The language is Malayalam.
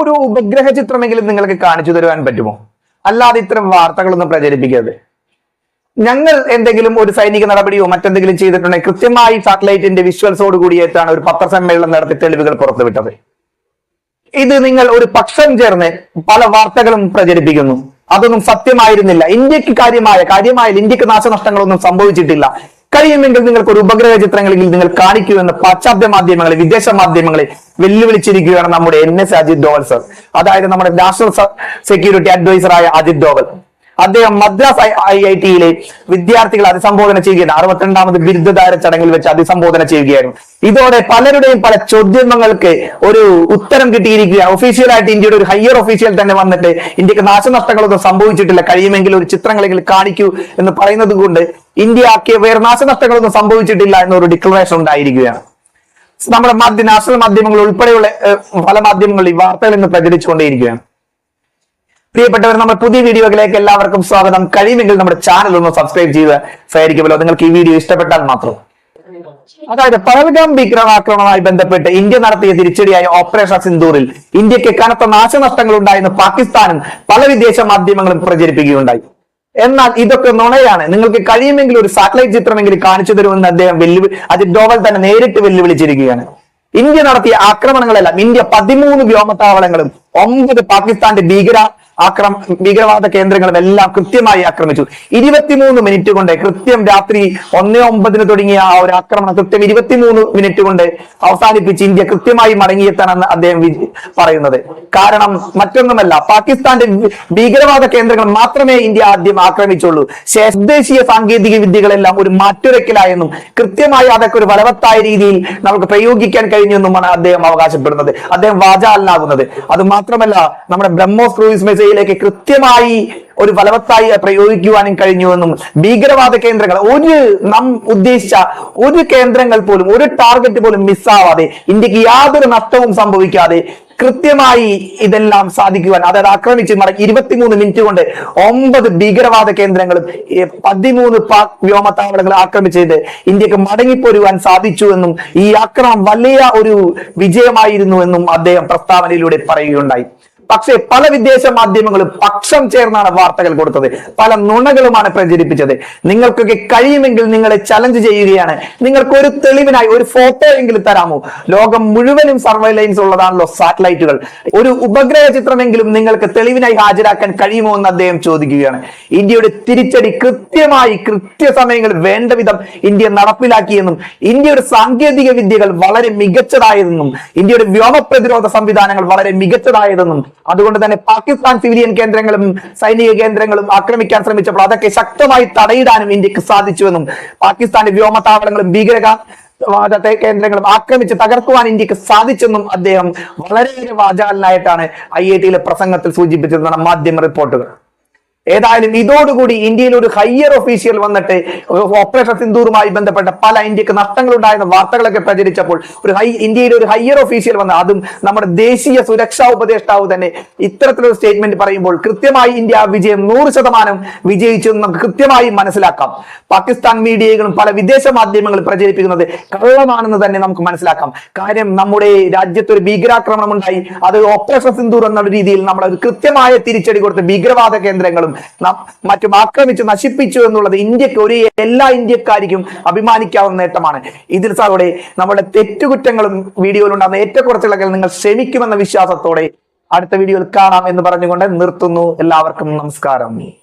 ഒരു ഉപഗ്രഹ ചിത്രമെങ്കിലും നിങ്ങൾക്ക് കാണിച്ചു തരുവാൻ പറ്റുമോ? അല്ലാതെ ഇത്തരം വാർത്തകളൊന്നും പ്രചരിപ്പിക്കരുത്. ഞങ്ങൾ എന്തെങ്കിലും ഒരു സൈനിക നടപടിയോ മറ്റെന്തെങ്കിലും ചെയ്തിട്ടുണ്ടെങ്കിൽ കൃത്യമായി സാറ്റലൈറ്റിന്റെ വിഷ്വൽസോട് കൂടിയിട്ടാണ് ഒരു പത്രസമ്മേളനം നടത്തി തെളിവുകൾ പുറത്തുവിട്ടത്. ഇത് നിങ്ങൾ ഒരു പക്ഷം ചേർന്ന് പല വാർത്തകളും പ്രചരിപ്പിക്കുന്നു. അതൊന്നും സത്യമായിരുന്നില്ല. ഇന്ത്യയ്ക്ക് കാര്യമായ കാര്യമായ ഇന്ത്യയ്ക്ക് നാശനഷ്ടങ്ങളൊന്നും സംഭവിച്ചിട്ടില്ല. കഴിയുമെങ്കിൽ നിങ്ങൾക്ക് ഒരു ഉപഗ്രഹ ചിത്രങ്ങളിൽ നിങ്ങൾ കാണിക്കൂ എന്ന് പാശ്ചാത്യ മാധ്യമങ്ങളെ വിദേശ മാധ്യമങ്ങളെ വെല്ലുവിളിച്ചിരിക്കുകയാണ് നമ്മുടെ N S Ajit Doval sir അതായത് നമ്മുടെ നാഷണൽ സെക്യൂരിറ്റി അഡ്വൈസറായ അജിത് ഡോവൽ അദ്ദേഹം മദ്രാസ് ഐ ഐ ടിയിലെ വിദ്യാർത്ഥികളെ അഭിസംബോധന ചെയ്യുകയാണ്. അറുപത്തിരണ്ടാമത് ബിരുദധാര ചടങ്ങിൽ വെച്ച് അഭിസംബോധന ചെയ്യുകയായിരുന്നു ഇതോടെ പലരുടെയും പല ചോദ്യങ്ങൾക്ക് ഒരു ഉത്തരം കിട്ടിയിരിക്കുകയാണ്. ഒഫീഷ്യലായിട്ട് ഇന്ത്യയുടെ ഒരു ഹയർ ഒഫീഷ്യൽ തന്നെ വന്നിട്ട് ഇന്ത്യയ്ക്ക് നാശനഷ്ടങ്ങളൊന്നും സംഭവിച്ചിട്ടില്ല. കഴിയുമെങ്കിൽ ഒരു ചിത്രങ്ങളെങ്കിലും കാണിക്കൂ എന്ന് പറയുന്നത് കൊണ്ട് ഇന്ത്യയ്ക്ക് വേറെ നാശനഷ്ടങ്ങളൊന്നും സംഭവിച്ചിട്ടില്ല എന്നൊരു ഡിക്ലറേഷൻ ഉണ്ടായിരിക്കുകയാണ്. നമ്മുടെ മാധ്യ നാഷണൽ മാധ്യമങ്ങൾ ഉൾപ്പെടെയുള്ള പല മാധ്യമങ്ങൾ ഈ വാർത്തകൾ ഇന്ന് പ്രചരിച്ചുകൊണ്ടേയിരിക്കുകയാണ്. പ്രിയപ്പെട്ടവർ നമ്മുടെ പുതിയ വീഡിയോകളിലേക്ക് എല്ലാവർക്കും സ്വാഗതം. കഴിയുമെങ്കിൽ നമ്മുടെ ചാനൽ ഒന്ന് സബ്സ്ക്രൈബ് ചെയ്ത് സഹായിക്കുമല്ലോ നിങ്ങൾക്ക് ഈ വീഡിയോ ഇഷ്ടപ്പെട്ടാൽ മാത്രം. അതായത് പഹൽഗാം ഭീകരവാക്രമണവുമായി ബന്ധപ്പെട്ട് ഇന്ത്യ നടത്തിയ തിരിച്ചടിയായ ഓപ്പറേഷൻ സിന്ദൂറിൽ ഇന്ത്യയ്ക്ക് കനത്ത നാശനഷ്ടങ്ങൾ ഉണ്ടായെന്ന് പാകിസ്ഥാനും പല വിദേശ മാധ്യമങ്ങളും പ്രചരിപ്പിക്കുകയുണ്ടായി. എന്നാൽ ഇതൊക്കെ നുണയാണ്. നിങ്ങൾക്ക് കഴിയുമെങ്കിൽ ഒരു സാറ്റലൈറ്റ് ചിത്രമെങ്കിലും കാണിച്ചു തരുമെന്ന് അദ്ദേഹം വെല്ലു അജിത് ഡോവൽ തന്നെ നേരിട്ട് വെല്ലുവിളിച്ചിരിക്കുകയാണ്. ഇന്ത്യ നടത്തിയ ആക്രമണങ്ങളെല്ലാം ഇന്ത്യ പതിമൂന്ന് വ്യോമത്താവളങ്ങളും ഒമ്പത് പാകിസ്ഥാന്റെ ഭീകര ആക്രമ ഭീകരവാദ കേന്ദ്രങ്ങളും എല്ലാം കൃത്യമായി ആക്രമിച്ചു. ഇരുപത്തിമൂന്ന് മിനിറ്റ് കൊണ്ട് കൃത്യം രാത്രി ഒന്നേ ഒമ്പതിന് തുടങ്ങിയ ആ ഒരു ആക്രമണം കൃത്യം ഇരുപത്തിമൂന്ന് മിനിറ്റ് കൊണ്ട് അവസാനിപ്പിച്ച് ഇന്ത്യ കൃത്യമായി മടങ്ങിയെത്താനെന്ന് അദ്ദേഹം പറയുന്നത്. കാരണം മറ്റൊന്നുമല്ല പാകിസ്ഥാന്റെ ഭീകരവാദ കേന്ദ്രങ്ങൾ മാത്രമേ ഇന്ത്യ ആദ്യം ആക്രമിച്ചുള്ളൂ. ദേശീയ സാങ്കേതിക വിദ്യകളെല്ലാം ഒരു മാറ്റുരക്കിലായെന്നും കൃത്യമായി അതൊക്കെ ഒരു ഫലവത്തായ രീതിയിൽ നമുക്ക് പ്രയോഗിക്കാൻ കഴിഞ്ഞെന്നുമാണ് അദ്ദേഹം അവകാശപ്പെടുന്നത്. അദ്ദേഹം വാചാലനാകുന്നത്. അത് മാത്രമല്ല നമ്മുടെ ബ്രഹ്മോസ് ക്രൂയിസ് മിസൈലേക്ക് കൃത്യമായി ഒരു ഫലവത്തായി പ്രയോഗിക്കുവാനും കഴിഞ്ഞുവെന്നും ഭീകരവാദ കേന്ദ്രങ്ങൾ ഒരു നാം ഉദ്ദേശിച്ച ഒരു കേന്ദ്രങ്ങൾ പോലും ഒരു ടാർഗറ്റ് പോലും മിസ്സാവാതെ ഇന്ത്യയ്ക്ക് യാതൊരു നഷ്ടവും സംഭവിക്കാതെ കൃത്യമായി ഇതെല്ലാം സാധിക്കുവാൻ അതായത് ആക്രമിച്ച് മടക്കി ഇരുപത്തിമൂന്ന് മിനിറ്റ് കൊണ്ട് ഒമ്പത് ഭീകരവാദ കേന്ദ്രങ്ങളും പതിമൂന്ന് പാക് വ്യോമത്താവളങ്ങൾ ആക്രമിച്ചത് ഇന്ത്യയ്ക്ക് മടങ്ങിപ്പോരുവാൻ സാധിച്ചു എന്നും ഈ ആക്രമണം വലിയ ഒരു വിജയമായിരുന്നു എന്നും അദ്ദേഹം പ്രസ്താവനയിലൂടെ പറയുകയുണ്ടായി. പക്ഷേ പല വിദേശ മാധ്യമങ്ങളും പക്ഷം ചേർന്നാണ് വാർത്തകൾ കൊടുത്തത്. പല നുണകളുമാണ് പ്രചരിപ്പിച്ചത്. നിങ്ങൾക്കൊക്കെ കഴിയുമെങ്കിൽ നിങ്ങളെ ചലഞ്ച് ചെയ്യുകയാണ്. നിങ്ങൾക്ക് ഒരു തെളിവിനായി ഒരു ഫോട്ടോ എങ്കിലും തരാമോ? ലോകം മുഴുവനും സർവൈലൻസ് ഉള്ളതാണല്ലോ സാറ്റലൈറ്റുകൾ ഒരു ഉപഗ്രഹ ചിത്രമെങ്കിലും നിങ്ങൾക്ക് തെളിവിനായി ഹാജരാക്കാൻ കഴിയുമോ എന്ന് അദ്ദേഹം ചോദിക്കുകയാണ്. ഇന്ത്യയുടെ തിരിച്ചടി കൃത്യമായി കൃത്യസമയങ്ങളിൽ വേണ്ട വിധം ഇന്ത്യ നടപ്പിലാക്കിയെന്നും ഇന്ത്യയുടെ സാങ്കേതിക വിദ്യകൾ വളരെ മികച്ചതായതെന്നും ഇന്ത്യയുടെ വ്യോമ പ്രതിരോധ സംവിധാനങ്ങൾ വളരെ മികച്ചതായതെന്നും അതുകൊണ്ട് തന്നെ പാകിസ്ഥാൻ സിവിലിയൻ കേന്ദ്രങ്ങളും സൈനിക കേന്ദ്രങ്ങളും ആക്രമിക്കാൻ ശ്രമിച്ചപ്പോൾ അതൊക്കെ ശക്തമായി തടയിടാനും ഇന്ത്യയ്ക്ക് സാധിച്ചുവെന്നും പാകിസ്ഥാന്റെ വ്യോമത്താവളങ്ങളും ഭീകര വാദത്തെ കേന്ദ്രങ്ങളും ആക്രമിച്ച് തകർക്കുവാൻ ഇന്ത്യയ്ക്ക് സാധിച്ചെന്നും അദ്ദേഹം വളരെയേറെ വാചാലനായിട്ടാണ് ഐ ഐ ടിയിലെ പ്രസംഗത്തിൽ സൂചിപ്പിച്ചിരുന്ന മാധ്യമ റിപ്പോർട്ടുകൾ. ഏതായാലും ഇതോടുകൂടി ഇന്ത്യയിൽ ഒരു ഹയ്യർ ഒഫീഷ്യൽ വന്നിട്ട് ഓപ്പറേഷൻ സിന്ദൂറുമായി ബന്ധപ്പെട്ട പല ഇന്ത്യയ്ക്ക് നഷ്ടങ്ങൾ ഉണ്ടായിരുന്ന വാർത്തകളൊക്കെ പ്രചരിച്ചപ്പോൾ ഒരു ഹൈ ഇന്ത്യയിൽ ഒരു ഹയ്യർ ഒഫീഷ്യൽ വന്ന അതും നമ്മുടെ ദേശീയ സുരക്ഷാ ഉപദേഷ്ടാവ് തന്നെ ഇത്തരത്തിലൊരു സ്റ്റേറ്റ്മെന്റ് പറയുമ്പോൾ കൃത്യമായി ഇന്ത്യ വിജയം നൂറ് ശതമാനം വിജയിച്ചു നമുക്ക് കൃത്യമായി മനസ്സിലാക്കാം. പാകിസ്ഥാൻ മീഡിയകളും പല വിദേശ മാധ്യമങ്ങളും പ്രചരിപ്പിക്കുന്നത് കള്ളമാണെന്ന് തന്നെ നമുക്ക് മനസ്സിലാക്കാം. കാര്യം നമ്മുടെ രാജ്യത്ത് ഒരു ഭീകരാക്രമണം ഉണ്ടായി. അത് ഓപ്പറേഷൻ സിന്ദൂർ എന്ന രീതിയിൽ നമ്മൾ ഒരു കൃത്യമായ തിരിച്ചടി കൊടുത്ത് ഭീകരവാദ കേന്ദ്രങ്ങളും നം- മറ്റും ആക്രമിച്ചു നശിപ്പിച്ചു എന്നുള്ളത് ഇന്ത്യയ്ക്ക് ഒരു എല്ലാ ഇന്ത്യക്കാരിക്കും അഭിമാനിക്കാവുന്ന നേട്ടമാണ്. ഇതിൽ സാറോടെ നമ്മുടെ തെറ്റുകുറ്റങ്ങളും വീഡിയോയിൽ ഉണ്ടാകുന്ന ഏറ്റക്കുറച്ചിലൊക്കെ നിങ്ങൾ ക്ഷമിക്കുമെന്ന വിശ്വാസത്തോടെ അടുത്ത വീഡിയോയിൽ കാണാം എന്ന് പറഞ്ഞുകൊണ്ട് നിർത്തുന്നു. എല്ലാവർക്കും നമസ്കാരം.